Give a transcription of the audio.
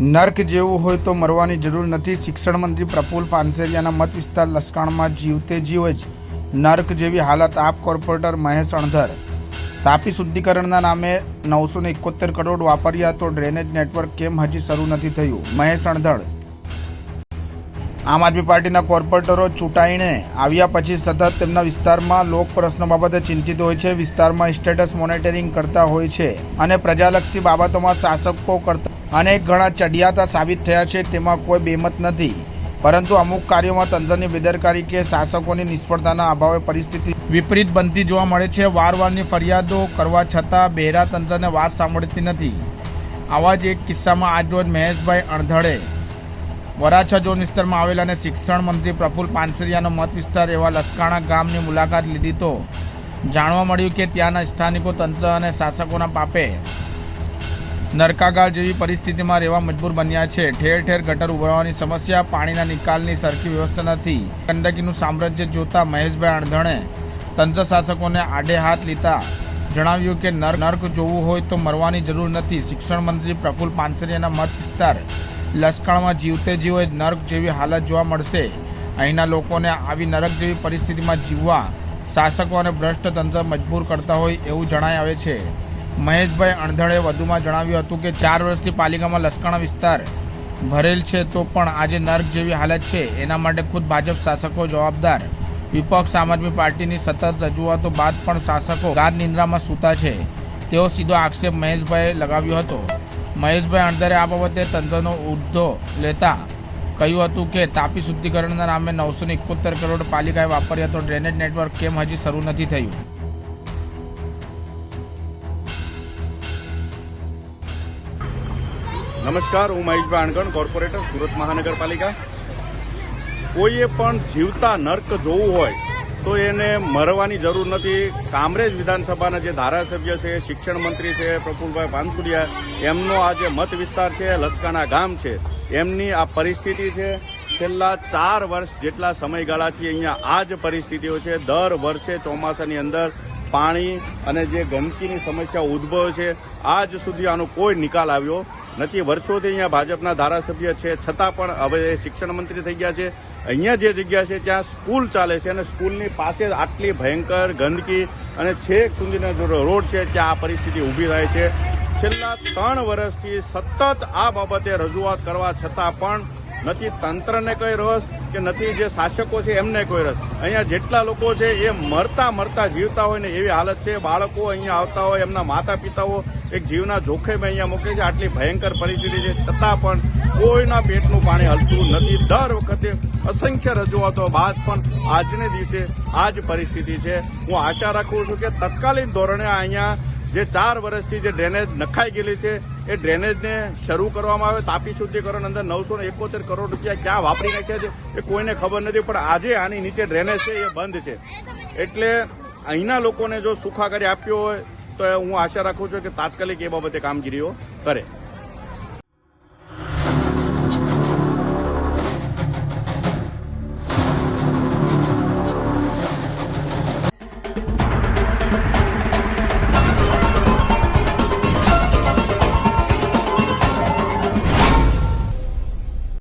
નર્ક જેવું હોય તો મરવાની જરૂર નથી. શિક્ષણ મંત્રી પ્રફુલ પાનસેરિયાના મત વિસ્તાર લસકાણમાં જીવતે જીવે જ નર્ક જેવી હાલત આપ કોર્પોરેટર મહેશ અણધર. તાપી શુદ્ધિકરણના નામે નવસો ને એકોતેર કરોડ વાપર્યા તો ડ્રેનેજ નેટવર્ક કેમ હજી શરૂ નથી થયું? મહેશ અણધડ આમ આદમી પાર્ટીના કોર્પોરેટરો ચૂંટાઈને આવ્યા પછી સતત તેમના વિસ્તારમાં લોક પ્રશ્નો બાબતે ચિંતિત હોય છે. વિસ્તારમાં સ્ટેટસ મોનિટરિંગ કરતા હોય છે અને પ્રજાલક્ષી બાબતોમાં શાસકો કરતા અનેક ઘણા ચડિયાતા સાબિત થયા છે, તેમાં કોઈ બેમત નથી. પરંતુ અમુક કાર્યોમાં તંત્રની બેદરકારી કે શાસકોની નિષ્ફળતાના અભાવે પરિસ્થિતિ વિપરીત બનતી જોવા મળે છે. વારવારની ફરિયાદો કરવા છતાં બહેરા તંત્રને વાત સાંભળતી નથી. આવા જ એક કિસ્સામાં આજરોજ મહેશભાઈ અણધડે વરાછા ઝોન વિસ્તારમાં આવેલા અને શિક્ષણ મંત્રી પ્રફુલ પાનસરિયાનો મત વિસ્તાર એવા લસકાણા ગામની મુલાકાત લીધી તો જાણવા મળ્યું કે ત્યાંના સ્થાનિકો તંત્ર અને શાસકોના પાપે નરકાગાળ જેવી પરિસ્થિતિમાં રહેવા મજબૂર બન્યા છે. ઠેર ઠેર ગટર ઉભરાવાની સમસ્યા, પાણીના નિકાલની સરખી વ્યવસ્થા નથી. ગંદકીનું સામ્રાજ્ય જોતા મહેશભાઈ અણધણે તંત્ર શાસકોને આડે હાથ લીધા. જણાવ્યું કે નર, નર્ક જોવું હોય તો મરવાની જરૂર નથી. શિક્ષણ મંત્રી પ્રફુલ પાનસરિયાના મત વિસ્તાર લસકાણમાં જીવતે જીવે નર્ક જેવી હાલત જોવા મળશે. અહીંના લોકોને આવી નરક જેવી પરિસ્થિતિમાં જીવવા શાસકો અને ભ્રષ્ટ તંત્ર મજબૂર કરતા હોય એવું જણાય આવે છે. મહેશભાઈ અણધડે વધુમાં જણાવ્યું હતું કે ચાર વર્ષથી પાલિકામાં લસકાણા વિસ્તાર ભરેલ છે, તો પણ આજે નર્ક જેવી હાલત છે. એના માટે ખુદ ભાજપ શાસકો જવાબદાર. વિપક્ષ, આમ આદમી પાર્ટીની સતત રજૂઆતો બાદ પણ શાસકો ગાદ નિંદ્રામાં સૂતા છે. તેવો સીધો આક્ષેપ મહેશભાઈએ લગાવ્યો હતો. મહેશભાઈ અણધરે આ બાબતે તંત્રનો ઉદ્ધો લેતા કહ્યું હતું કે, તાપી શુદ્ધિકરણના નામે નવસો ને કરોડ પાલિકાએ વાપર્યા તો ડ્રેનેજ નેટવર્ક કેમ હજી શરૂ નથી થયું? નમસ્કાર, હું મહેશભાઈ આણગણ કોર્પોરેટર, સુરત મહાનગરપાલિકા. કોઈએ પણ જીવતા નર્ક જોવું હોય, તો એને મરવાની જરૂર નથી. કામરેજ વિધાનસભાના જે ધારાસભ્ય છે, શિક્ષણ મંત્રી છે, પ્રફુલભાઈ પાનસુડિયા, એમનો આ જે મત વિસ્તાર છે, લસકાના ગામ છે, એમની આ પરિસ્થિતિ છે, છેલ્લા ચાર વર્ષ જેટલા સમયગાળાથી અહીંયા આ જ પરિસ્થિતિઓ છે. દર વર્ષે ચોમાસાની અંદર પાણી અને જે ગંદકીની સમસ્યા ઉદ્ભવે છે, આજ સુધી આનો કોઈ નિકાલ આવ્યો નથી, વર્ષોથી અહીંયા ભાજપના ધારાસભ્ય છે. છતાં પણ હવે શિક્ષણ મંત્રી થઈ ગયા છે. અહીંયા જે જગ્યા છે, ત્યાં સ્કૂલ ચાલે છે અને સ્કૂલની પાસે આટલી ભયંકર ગંદકી અને છેક સુધીનો જો રોડ છે, ત્યાં આ પરિસ્થિતિ ઊભી થાય છે. છેલ્લા ત્રણ વર્ષથી સતત આ બાબતે રજૂઆત કરવા છતાં પણ નથી તંત્રને કોઈ રસ કે નથી જે શાસકો છે એમને કોઈ રસ. અહીંયા જેટલા લોકો છે એ મરતા મરતા જીવતા હોય ને એવી હાલત છે. બાળકો અહીંયા આવતા હોય, એમના માતા પિતાઓ એક જીવના જોખમે અહીંયા મૂકે છે. આટલી ભયંકર પરિસ્થિતિ છે. છતાં પણ કોઈના પેટનું પાણી હલતું નથી. દર વખતે અસંખ્ય રજૂઆતો બાદ પણ આજને દિવસે આ જ પરિસ્થિતિ છે. હું આશા રાખું છું કે તત્કાલીન ધોરણે અહીંયા જે ચાર વર્ષથી જે ડ્રેનેજ નખાઈ ગયેલી છે એ ડ્રેનેજને શરૂ કરવામાં આવે, તાપી શુદ્ધિકરણ અંદર નવસો એકોતેર કરોડ રૂપિયા ક્યાં વાપરી નાખ્યા છે, એ કોઈને ખબર નથી, પણ આજે આની નીચે ડ્રેનેજ છે, એ બંધ છે. એટલે અહીંના લોકોને જો સુખાકારી આપ્યો હોય, તો હું આશા રાખું છું કે તાત્કાલિક એ બાબતે કામગીરીઓ કરે.